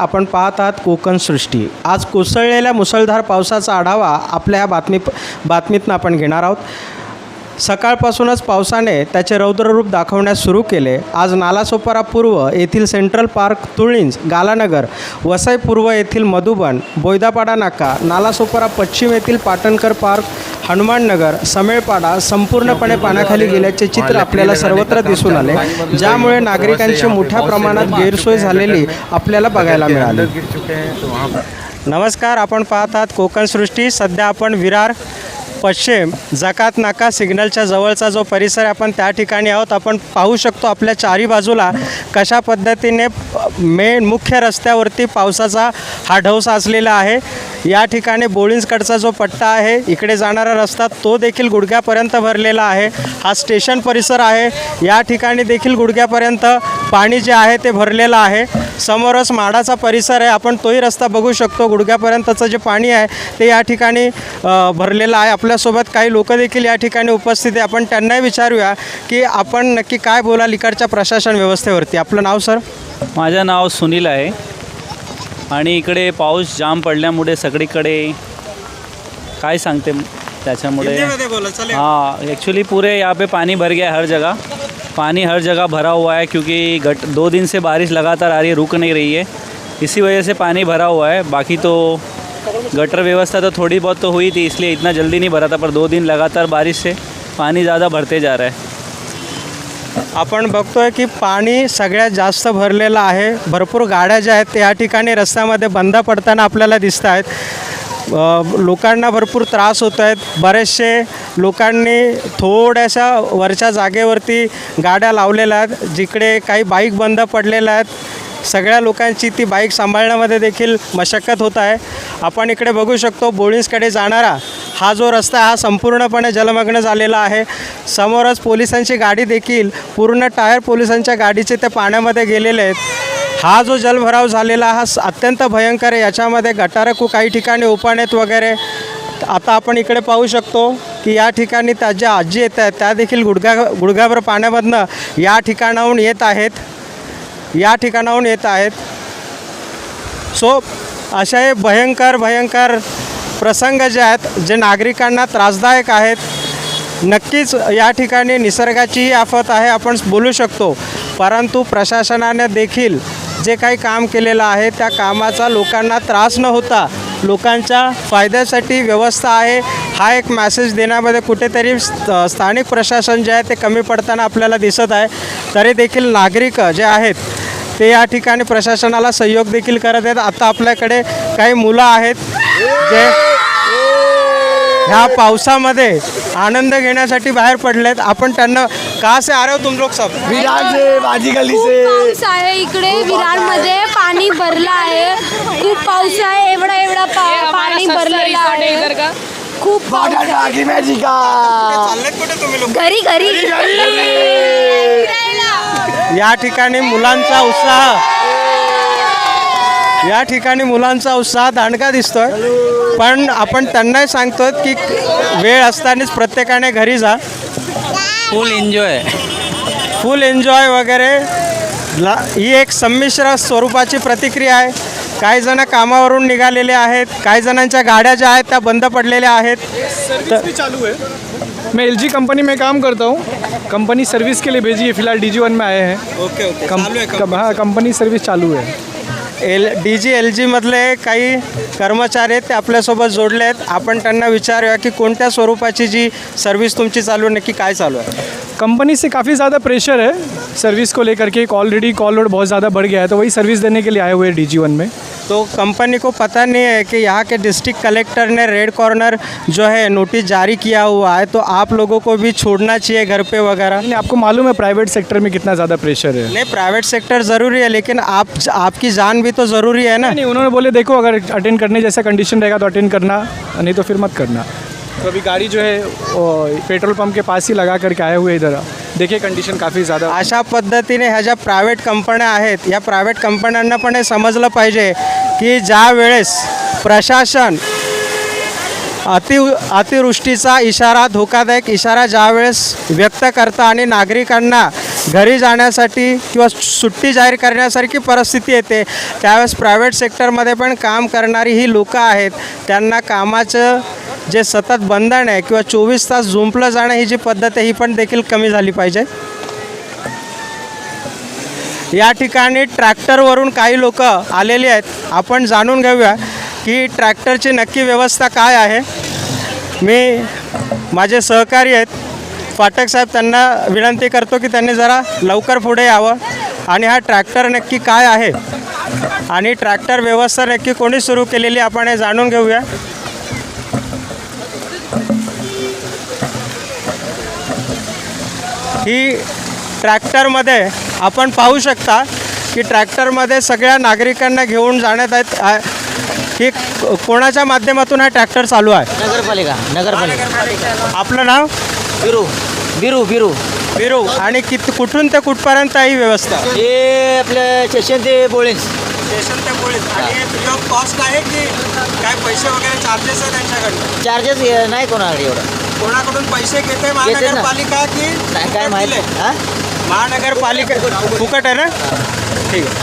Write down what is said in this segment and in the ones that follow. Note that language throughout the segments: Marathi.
आपण पाहत आहात कोकण सृष्टी. आज कोसळलेल्या मुसळधार पावसाचा आढावा आपल्या ह्या बातमी बातमीतनं आपण घेणार आहोत. सकाळपासूनच पावसाने त्याचे रौद्ररूप दाखवण्यास सुरू केले. आज नालासोपारा पूर्व येथील सेंट्रल पार्क तुळींज गालानगर वसई पूर्व येथील मधुबन बोयदापाडा नाका नालासोपारा पश्चिम येथील पाटणकर पार्क हनुमाननगर समेळपाडा संपूर्णपणे पाण्याखाली गेल्याचे चित्र आपल्याला सर्वत्र दिसून आले. ज्यामुळे नागरिकांची मोठ्या प्रमाणात गैरसोय झालेली आपल्याला बघायला मिळाली. नमस्कार आपण पाहत आहात कोकण सृष्टी. सध्या आपण विरार पश्चिम जकात नाका सिग्नलच्या जवळचा जो परिसर आहे आपण त्या ठिकाणी आहोत. आपण पाहू शकतो आपल्या चारी बाजूला कशा पद्धतीने मेन मुख्य रस्त्यावरती पावसाचा हा ढव साचलेला आहे. या ठिकाणी बोळिंजकडचा जो पट्टा आहे इकडे जाणारा रस्ता तो देखील गुडघ्यापर्यंत भरलेला आहे. हा स्टेशन परिसर आहे. या ठिकाणी देखील गुडघ्यापर्यंत पाणी जे आहे ते भरलेलं आहे. समोरच माडाचा परिसर आहे. आपण तोही रस्ता बघू शकतो. गुडघ्यापर्यंतचं जे पाणी आहे ते या ठिकाणी भरलेलं आहे. आपल्यासोबत काही लोक देखील या ठिकाणी उपस्थित आहे. आपण त्यांनाही विचारूया की आपण नक्की काय बोलाल इकडच्या प्रशासन व्यवस्थेवरती. आपलं नाव सर? माझं नाव सुनील आहे. आणि इकडे पाऊस जाम पडल्यामुळे सगळीकडे काय सांगते त्याच्यामुळे? हाँ एक्चुअली पूरे यहाँ पे पानी भर गया है हर जगह. पानी हर जगह भरा हुआ है क्योंकि गट दो दिन से बारिश लगातार आ रही है रुक नहीं रही है। इसी वजह से पानी भरा हुआ है। बाकी तो गटर व्यवस्था तो थोड़ी बहुत तो हुई थी इसलिए इतना जल्दी नहीं भरा था पर दो दिन लगातार बारिश से पानी ज़्यादा भरते जा रहा है। आपण बघतोय की पाणी सगळ्यात जास्त भरलेलं आहे. भरपूर गाड्या ज्या आहेत त्या ठिकाणी रस्त्यामध्ये बंद पडताना आपल्याला दिसत आहेत लोकांना भरपूर त्रास होत आहेत बरेचसे लोकांनी थोड्याशा वरच्या जागेवरती गाड्या लावलेल्या आहेत जिकडे काही बाईक बंद पडलेल्या आहेत. सगळ्या लोकांची ती बाईक सांभाळण्यामध्ये देखील मशक्कत होत आहे. आपण इकडे बघू शकतो बोळींसकडे जाणारा हा जो रस्ता हा संपूर्णपणे जलमग्न झालेला आहे. समोरच पोलिसांची गाडी देखील पूर्ण टायर पोलिसांच्या गाडीचे त्या पाण्यामध्ये गेलेले आहेत. हा जो जलभराव झालेला हा अत्यंत भयंकर आहे. याच्यामध्ये गटारकू काही ठिकाणी ओपन आहेत वगैरे. आता आपण इकडे पाहू शकतो की या ठिकाणी त्या ज्या आजी येत आहेत त्या देखील गुडघा गुडघ्याभर पाण्यामधनं या ठिकाणाहून येत आहेत. या ठिकाणाहून येत आहेत. सो अशा हे भयंकर भयंकर प्रसंग जे आहेत जे नागरिकांना त्रासदायक आहेत नक्कीच या ठिकाणी निसर्गाचीही आफत आहे आपण बोलू शकतो. परंतु प्रशासनाने देखील जे काही काम केलेलं आहे त्या कामाचा लोकांना त्रास न होता लोकांच्या फायद्यासाठी व्यवस्था आहे हा एक मॅसेज देण्यामध्ये कुठेतरी स्थानिक प्रशासन जे आहे ते कमी पडताना आपल्याला दिसत आहे. तरी देखील नागरिक जे आहेत ते या ठिकाणी प्रशासनाला सहयोग देखील करत आहेत. आता आपल्याकडे काही मुलं आहेत जे ह्या पावसामध्ये आनंद घेण्यासाठी बाहेर पडलेत. आपण त्यांना का से आ रहे हो तुम लोग सब? विरार से बाजी गली खूप से. पाऊस आहे इकडे. विरारमध्ये पाणी भरलं आहे. खूप पाऊस आहे. एवढा एवढा पा- पाणी भरलेलं आहे खूप पाऊस टाकी मॅजिका चाललेत कुठे तुम्ही लोक? घरी घरी. या ठिकाणी मुलांचा उत्साह. या ठिकाणी मुलांचा उत्साह दांडका दिसतोय. पण आपण त्यांनाही सांगतोय की वेळ असतानाच प्रत्येकाने घरी जा. फुल एन्जॉय फुल एन्जॉय वगैरे. ला ही एक संमिश्र स्वरूपाची प्रतिक्रिया आहे. काही जण कामावरून निघालेले आहेत काही जणांच्या गाड्या ज्या आहेत त्या बंद पडलेल्या आहेत. सर्विस भी चालू है मैं एल कंपनी में काम करता हूँ। कंपनी सर्विस के लिए भेजी है फिलहाल डी वन में आए हैं। ओके ओके कम, कम, हाँ कंपनी सर्विस चालू है। एल डी जी एल जीमधले काही कर्मचारी आहेत ते आपल्यासोबत जोडले आहेत. आपण त्यांना विचारूया की कोणत्या स्वरूपाची जी सर्व्हिस तुमची चालू आहे नक्की काय चालू आहे? कंपनी से काफ़ी ज़्यादा प्रेशर है सर्विस को लेकर के ऑलरेडी कॉल लोड बहुत ज़्यादा बढ़ गया है तो वही सर्विस देने के लिए आए हुए हैं डी वन में। तो कंपनी को पता नहीं है कि यहाँ के डिस्ट्रिक्ट कलेक्टर ने रेड कॉर्नर जो है नोटिस जारी किया हुआ है तो आप लोगों को भी छोड़ना चाहिए घर पे वगैरह। नहीं आपको मालूम है प्राइवेट सेक्टर में कितना ज़्यादा प्रेशर है? नहीं प्राइवेट सेक्टर ज़रूरी है लेकिन आप आपकी जान भी तो ज़रूरी है ना। नहीं उन्होंने बोले देखो अगर अटेंड करने जैसा कंडीशन रहेगा तो अटेंड करना नहीं तो फिर मत करना। तो अभी गाड़ी जो है पेट्रोल पम्प के पास ही लगा करके आए हुए इधर। देखिए कंडिशन काफ़ी ज़्यादा अशा पद्धतीने ह्या ज्या प्रायव्हेट कंपन्या आहेत या प्रायव्हेट कंपन्यांना पण हे समजलं पाहिजे की ज्या वेळेस प्रशासन अति अतिवृष्टीचा इशारा धोकादायक इशारा ज्यावेळेस व्यक्त करता आणि नागरिकांना घरी जाण्यासाठी किंवा सुट्टी जाहीर करण्यासारखी परिस्थिती येते त्यावेळेस प्रायव्हेट सेक्टरमध्ये पण काम करणारी ही लोकं आहेत त्यांना कामाचं जे सतत बंधन आहे किंवा चोवीस तास झुंपलं जाणं ही जी पद्धत आहे ही पण देखील कमी झाली पाहिजे. या ठिकाणी ट्रॅक्टरवरून काही लोक आलेली आहेत. आपण जाणून घेऊया की ट्रॅक्टरची नक्की व्यवस्था काय आहे. मी माझे सहकारी आहेत. फाटक साहेब त्यांना विनंती करतो की त्यांनी जरा लवकर पुढे यावं. आणि हा ट्रॅक्टर नक्की काय आहे? आणि ट्रॅक्टर व्यवस्था नक्की कोणी सुरू केलेली आपण हे जाणून घेऊया. ही ट्रॅक्टरमध्ये आपण पाहू शकता की ट्रॅक्टरमध्ये सगळ्या नागरिकांना घेऊन जाण्यात आहेत. ही क- कोणाच्या माध्यमातून हा ट्रॅक्टर चालू आहे? नगरपालिका नगरपालिका. आपलं नाव? बिरू बिरू बिरू. बिरू. आणि कित कुठून ते कुठपर्यंत ही व्यवस्था? हे आपलं स्टेशन ते बोळीस स्टेशन ते आणि कॉस्ट आहे की काय पैसे वगैरे चार्जेस आहे त्यांच्याकडनं? चार्जेस नाही कोणाकडे एवढं. कोणाकडून पैसे घेते. महानगरपालिका की नाही काय माहिती दिले? हां? महानगरपालिका. फुकट आहे ना? ठीक आहे.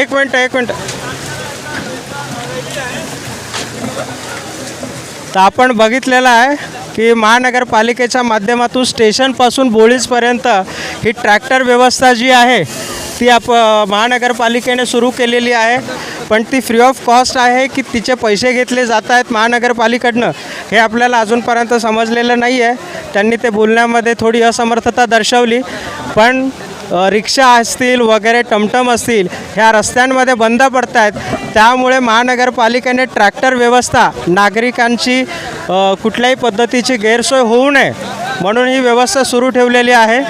एक मिनटं एक मिनटं. तर आपण बघितलेलं आहे की महानगरपालिकेच्या माध्यमातून स्टेशनपासून बोळीजपर्यंत ही ट्रॅक्टर व्यवस्था जी आहे ती आप महानगरपालिकेने सुरू केलेली आहे. पण ती फ्री ऑफ कॉस्ट आहे की तिचे पैसे घेतले जात आहेत महानगरपालिकेकडनं हे आपल्याला अजूनपर्यंत समजलेलं नाही आहे त्यांनी ते बोलण्यामध्ये थोडी असमर्थता दर्शवली. पण रिक्षा असतील वगैरे टमटम असतील ह्या रस्त्यांमध्ये बंद पडत आहेत त्यामुळे महानगरपालिकेने ट्रॅक्टर व्यवस्था नागरिकांची कुठल्याही पद्धतीची गैरसोय होऊ नये म्हणून ही व्यवस्था सुरू ठेवलेली आहे.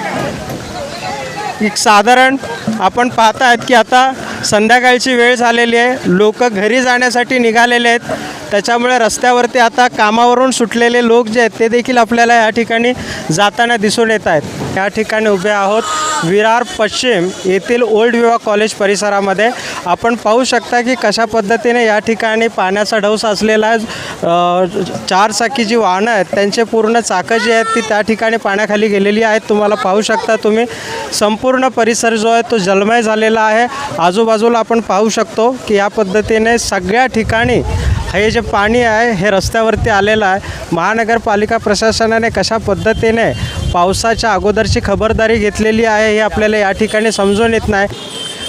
एक साधारण आपण पाहत आहेत की आता संध्याकाळची वेळ झालेली आहे. लोक घरी जाण्यासाठी निघालेले आहेत. त्याच्यामुळे रस्त्यावरती आता कामावरून सुटलेले लोक जे आहेत ते देखील आपल्याला या ठिकाणी जाताना दिसून येत आहेत. या ठिकाणी उभे आहोत विरार पश्चिम येथील ओल्ड विवा कॉलेज परिसरामध्ये. आपण पाहू शकता की कशा पद्धतीने या ठिकाणी पाण्याचा ढव साचलेला आहे चार चाकी जी वाहनं आहेत त्यांचे पूर्ण चाकं जी आहेत ती त्या ठिकाणी पाण्याखाली गेलेली आहेत. तुम्हाला पाहू शकता तुम्ही संपूर्ण परिसर जो आहे तो जलमय झालेला आहे. आजूबाजूला आपण पाहू शकतो की या पद्धतीने सगळ्या ठिकाणी हे जे पाणी आहे हे रस्त्यावरती आलेलं आहे. महानगरपालिका प्रशासनाने कशा पद्धतीने पावसाच्या अगोदरची खबरदारी घेतलेली आहे हे आपल्याला या ठिकाणी समजून येत नाही.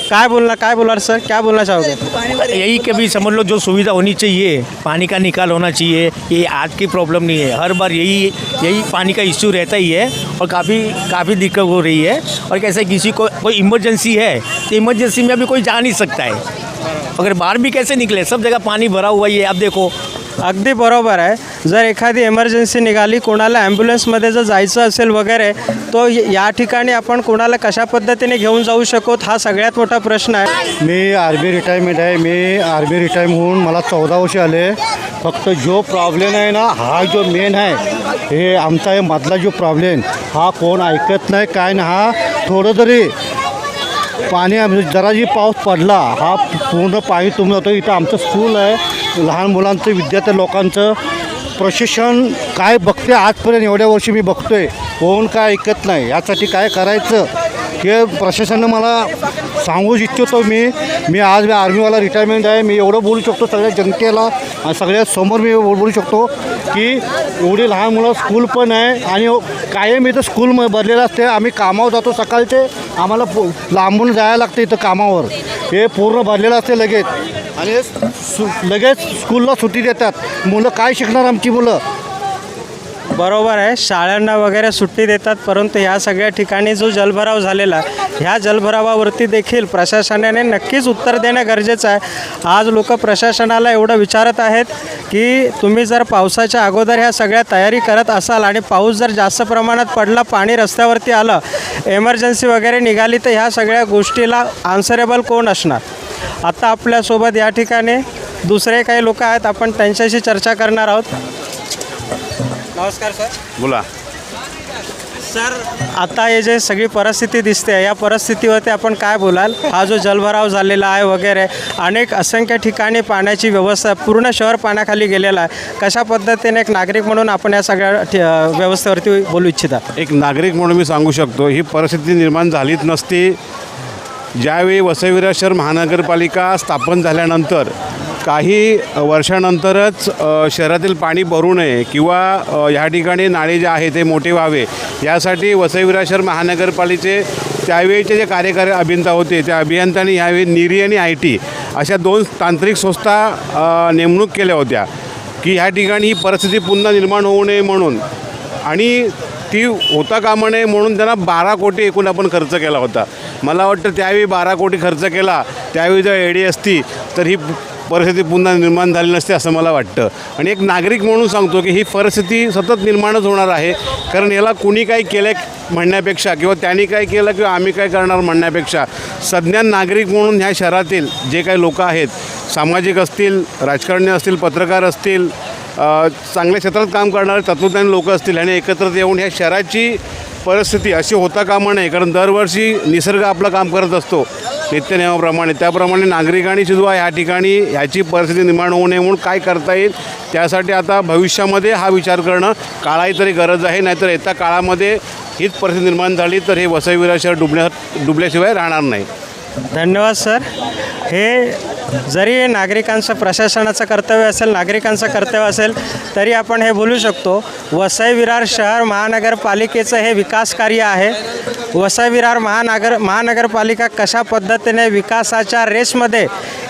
काय बोलना काय बोलणार सर? क्या बोलना चाहोगे यही कभी समझ लो जो सुविधा होनी चाहिए पानी का निकाल होना चाहिए ये आज की प्रॉब्लम नहीं है। हर बार यही यही पानी का इश्यू रहता ही है और काफ़ी काफ़ी दिक्कत हो रही है। और कैसे किसी को कोई इमरजेंसी है तो इमरजेंसी में अभी कोई जा नहीं सकता है। अगर बाहर भी कैसे निकले? सब जगह पानी भरा हुआ ही है अब देखो। अगदी बरोबर आहे. जर एखादी एमर्जन्सी निघाली कोणाला ॲम्ब्युलन्समध्ये जर जायचं असेल वगैरे तो य- ठिकाणी आपण कोणाला कशा पद्धतीने घेऊन जाऊ शकतो? हा सगळ्यात मोठा प्रश्न आहे. मी आर्मी रिटायरमेंट आहे. मी आर्मी रिटायर होऊन मला चौदा वर्ष आले. फक्त जो प्रॉब्लेम आहे ना हा जो मेन आहे हे आमचा हे मधला जो प्रॉब्लेम हा कोण ऐकत नाही काय ना हा थोडं जरी पाणी जराजी म्हणजे जरा जी पाऊस पडला हा पूर्ण पाणी तुंबून जातो इथं आमचं स्कूल आहे. लहान मुलांचं विद्यार्थी लोकांचं प्रशिक्षण काय बघते आजपर्यंत एवढ्या वर्षी मी बघतोय. कोण काय ऐकत नाही? यासाठी काय करायचं? हे प्रशासनानं मला सांगू इच्छितो मी. मी आज मी आर्मीवाला रिटायरमेंट आहे. मी एवढं बोलू शकतो सगळ्या जनतेला आणि सगळ्या समोर मी बोलू शकतो की एवढी लहान मुलं स्कूल पण आहे आणि कायम इथं स्कूल भरलेलं असते. आम्ही कामावर जातो सकाळचे. आम्हाला पु लांबून जायला लागतं इथं कामावर. हे पूर्ण भरलेलं असते लगेच. आणि सु लगेच स्कूलला सुट्टी देतात. मुलं काय शिकणार आमची मुलं? बरोबर आहे. शाळांना वगैरे सुट्टी देतात परंतु ह्या सगळ्या ठिकाणी जो जलभराव झालेला ह्या जलभरावावरती देखील प्रशासनाने नक्कीच उत्तर देणं गरजेचं आहे. आज लोक प्रशासनाला एवढं विचारत आहेत की तुम्ही जर पावसाच्या अगोदर ह्या सगळ्या तयारी करत असाल आणि पाऊस जर जास्त प्रमाणात पडला पाणी रस्त्यावरती आलं एमर्जन्सी वगैरे निघाली तर ह्या सगळ्या गोष्टीला आन्सरेबल कोण असणार? आता आपल्यासोबत या ठिकाणी दुसरे काही लोक आहेत आपण त्यांच्याशी चर्चा करणार आहोत. नमस्कार सर. बोला. सर आता हे जे सगळी परिस्थिती दिसते या परिस्थितीवरती आपण काय बोलाल? हा जो जलभराव झालेला आहे वगैरे अनेक असंख्य ठिकाणी पाण्याची व्यवस्था पूर्ण शहर पाण्याखाली गेलेलं आहे. कशा पद्धतीने एक नागरिक म्हणून आपण या सगळ्या व्यवस्थेवरती बोलू इच्छिता? एक नागरिक म्हणून मी सांगू शकतो ही परिस्थिती निर्माण झालीच नसती. ज्यावेळी वसईविरा शहर महानगरपालिका स्थापन झाल्यानंतर काही वर्षानंतरच शहरातील पाणी भरू नये किंवा ह्या ठिकाणी नाळे जे आहे ते मोठे व्हावे यासाठी वसईविरा शहर महानगरपालिकेचे त्यावेळीचे जे कार्यकारी अभियंता होते त्या अभियंत्यांनी ह्यावेळी निरी आणि आय टी अशा दोन तांत्रिक संस्था नेमणूक केल्या होत्या की ह्या ठिकाणी ही परिस्थिती पुन्हा निर्माण होऊ नये म्हणून. आणि ती होता कामा नये म्हणून त्यांना बारा कोटी एकूण आपण खर्च केला होता. मला वाटतं त्यावेळी बारा कोटी खर्च केला त्यावेळी जर एडी असती तर ही परिस्थिती पुन्हा निर्माण झाली नसते असं मला वाटतं. आणि एक नागरिक म्हणून सांगतो की ही परिस्थिती सतत निर्माणच होणार आहे. कारण याला कुणी काही केलं म्हणण्यापेक्षा किंवा त्यांनी काय केलं किंवा आम्ही काय करणार म्हणण्यापेक्षा सज्ञान नागरिक म्हणून ह्या शहरातील जे काही लोक आहेत सामाजिक असतील राजकारणी असतील पत्रकार असतील चांगल्या क्षेत्रात काम करणारे तत्वज्ञान लोक असतील आणि एकत्र येऊन ह्या शहराची परिस्थिती अशी होता कामा नये. कारण दरवर्षी निसर्ग आपलं काम करत असतो. नित्यनियमाप्रमाणे. त्याप्रमाणे नागरिकांनी सुद्धा ह्या ठिकाणी ह्याची परिस्थिती निर्माण होऊ नये म्हणून काय करता येईल त्यासाठी आता भविष्यामध्ये हा विचार करणं काळाही तरी गरज आहे नाहीतर येत्या काळामध्ये हीच परिस्थिती निर्माण झाली तर हे वसईविरा शहर डुबण्या डुबल्याशिवाय राहणार नाही. धन्यवाद सर. हे जरी नागरिकांचं प्रशासनाचं कर्तव्य असेल नागरिकांचं कर्तव्य असेल तरी आपण हे बोलू शकतो वसई विरार शहर महानगरपालिकेचं हे विकास कार्य आहे. वसई विरार महानगर महानगरपालिका कशा पद्धतीने विकासाच्या रेसमध्ये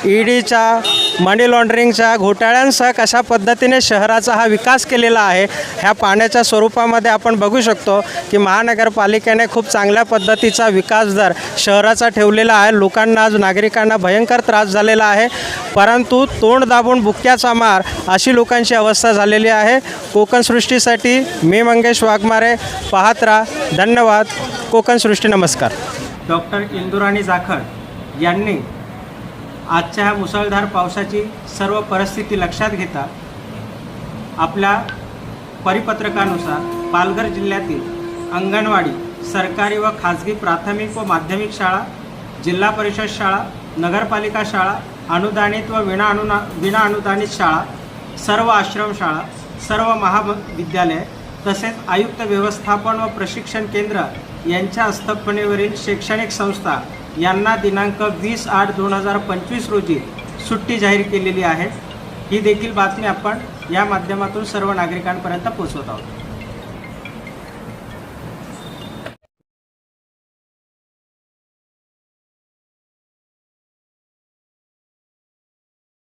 ईडीच्या मनी लॉन्ड्रिंगच्या घोटाळ्यांसह कशा पद्धतीने शहराचा हा विकास केलेला आहे ह्या पाण्याच्या स्वरूपामध्ये आपण बघू शकतो की महानगरपालिकेने खूप चांगल्या पद्धतीचा विकास दर शहराचा ठेवलेला आहे. लोकांना आज नागरिकांना भयंकर त्रास झालेला आहे. परंतु तोंड दाबून बुक्क्याचा मार अशी लोकांची अवस्था झालेली आहे. कोकण सृष्टीसाठी मी मंगेश वाघमारे पाहत राहा. धन्यवाद. कोकण सृष्टी नमस्कार. डॉक्टर इंदुराणी जाखड यांनी आजच्या ह्या मुसळधार पावसाची सर्व परिस्थिती लक्षात घेता आपल्या परिपत्रकानुसार पालघर जिल्ह्यातील अंगणवाडी सरकारी व खाजगी प्राथमिक व माध्यमिक शाळा जिल्हा परिषद शाळा नगरपालिका शाळा अनुदानित व विना अनुना विना अनुदानित शाळा सर्व आश्रमशाळा सर्व महाविद्यालय तसेच आयुक्त व्यवस्थापन व प्रशिक्षण केंद्र यांच्या आस्थापनेवरील शैक्षणिक संस्था यांना दिनांक वीस आठ दोन हजार पंचवीस रोजी सुट्टी जाहीर केलेली आहे. ही देखील बातमी आपण या माध्यमातून सर्व नागरिकांपर्यंत पोहोचवत आहोत.